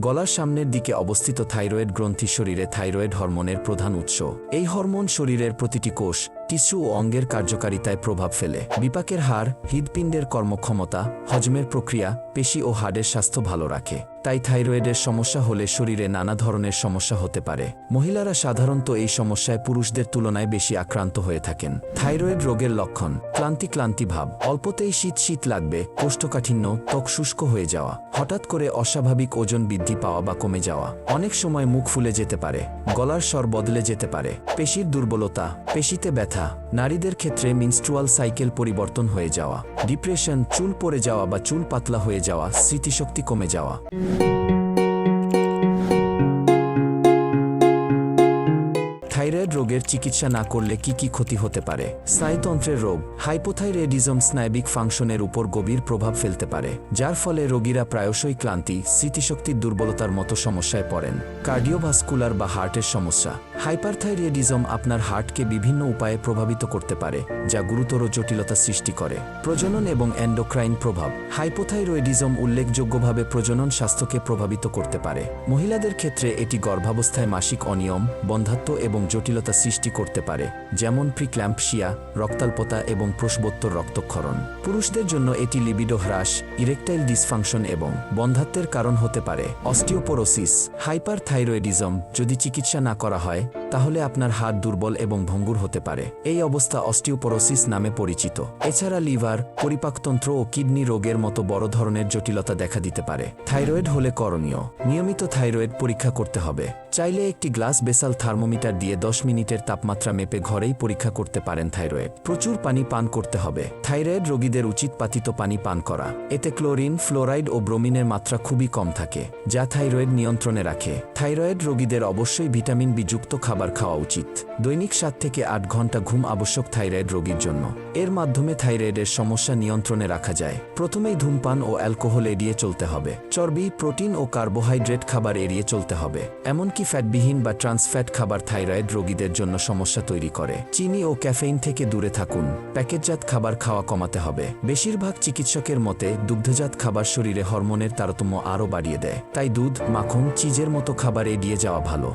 গলার সামনের দিকে অবস্থিত থাইরয়েড গ্রন্থি শরীরে থাইরয়েড হরমোনের প্রধান উৎস। এই হরমোন শরীরের প্রতিটি কোষ টিস্যু ও অঙ্গের কার্যকারিতায় প্রভাব ফেলে। বিপাকের হার হৃদপিণ্ডের কর্মক্ষমতা, হজমের প্রক্রিয়া, পেশি ও হাড়ের স্বাস্থ্য ভালো রাখে। তাই থাইরয়েডের সমস্যা হলে শরীরে নানা ধরনের সমস্যা হতে পারে। মহিলারা সাধারণত এই সমস্যায় পুরুষদের তুলনায় বেশি আক্রান্ত হয়ে থাকেন। থাইরয়েড রোগের লক্ষণ, ক্লান্তি ক্লান্তি ভাব। অল্পতেই শীত শীত লাগবে, কোষ্ঠকাঠিন্য, ত্বক শুষ্ক হয়ে যাওয়া। হঠাৎ করে অস্বাভাবিক ওজন বৃদ্ধি পাওয়া বা কমে যাওয়া। অনেক সময় মুখ ফুলে যেতে পারে, গলার স্বর বদলে যেতে পারে, পেশির দুর্বলতা, পেশিতে ব্যথা নারীদের ক্ষেত্রে মিনস্ট্রুয়াল সাইকেল পরিবর্তন হয়ে যাওয়া ডিপ্রেশন চুল পড়ে যাওয়া বা চুল পাতলা হয়ে যাওয়া, স্মৃতিশক্তি কমে যাওয়া। থাইরয়েড রোগের চিকিৎসা না করলে কি কি ক্ষতি হতে পারে? স্নায়ুতন্ত্রের রোগ হাইপোথাইরয়েডিজম স্নায়বিক ফাংশনের উপর গভীর প্রভাব ফেলতে পারে, যার ফলে রোগীরা প্রায়শই ক্লান্তি, স্মৃতিশক্তির দুর্বলতার মতো সমস্যায় পড়েন। কার্ডিওভাস্কুলার বা হার্টের সমস্যা হাইপারথাইরয়েডিজম আপনার হার্টকে বিভিন্ন উপায়ে প্রভাবিত করতে পারে, যা গুরুতর জটিলতা সৃষ্টি করে। প্রজনন এবং এন্ডোক্রাইন প্রভাব, হাইপোথাইরয়েডিজম উল্লেখযোগ্যভাবে প্রজনন স্বাস্থ্যকে প্রভাবিত করতে পারে। মহিলাদের ক্ষেত্রে এটি গর্ভাবস্থায় মাসিক অনিয়ম বন্ধাত্ব এবং জটিলতা সৃষ্টি করতে পারে, যেমন প্রিক্ল্যাম্পশিয়া রক্তাল্পতা এবং প্রসবোত্তর রক্তক্ষরণ। পুরুষদের জন্য এটি লিবিডো হ্রাস ইরেকটাইল ডিসফাংশন এবং বন্ধাত্বের কারণ হতে পারে। অস্টিওপোরোসিস হাইপার থাইরয়েডিজম যদি চিকিৎসা না করা হয় তাহলে আপনার হাত দুর্বল এবং ভঙ্গুর হতে পারে। এই অবস্থা অস্টিওপোরোসিস নামে পরিচিত। এছাড়া লিভার, পরিপাকতন্ত্র ও কিডনি রোগের মতো বড় ধরনের জটিলতা দেখা দিতে পারে। থাইরয়েড হলে করণীয়। নিয়মিত থাইরয়েড পরীক্ষা করতে হবে। চাইলে একটি গ্লাস বেসাল থার্মোমিটার দিয়ে দশ মিনিটের তাপমাত্রা মেপে ঘরেই পরীক্ষা করতে পারেন থাইরয়েড। প্রচুর পানি পান করতে হবে। থাইরয়েড রোগীদের উচিত পাতিত পানি পান করা। এতে ক্লোরিন, ফ্লোরাইড ও ব্রোমিনের মাত্রা খুবই কম থাকে, যা থাইরয়েড নিয়ন্ত্রণে রাখে। থাইরয়েড রোগীদের অবশ্যই ভিটামিন বি যুক্ত খাবার খাওয়া উচিত। দৈনিক সাত থেকে আট ঘণ্টা ঘুম আবশ্যক থাইরয়েড রোগীর জন্য। এর মাধ্যমে থাইরয়েডের সমস্যা নিয়ন্ত্রণে রাখা যায়। প্রথমেই ধূমপান ও অ্যালকোহল এড়িয়ে চলতে হবে। চর্বি, প্রোটিন ও কার্বোহাইড্রেট খাবার এড়িয়ে চলতে হবে। এমনকি ফ্যাটবিহীন বা ট্রান্সফ্যাট খাবার থাইরয়েড রোগীদের জন্য সমস্যা তৈরি করে। চিনি ও ক্যাফেইন থেকে দূরে থাকুন। প্যাকেটজাত খাবার খাওয়া কমাতে হবে। বেশিরভাগ চিকিৎসকের মতে, দুগ্ধজাত খাবার শরীরে হরমোনের তারতম্য আরও বাড়িয়ে দেয়। তাই দুধ, মাখন, চিজের মতো খাবার এড়িয়ে যাওয়া ভালো।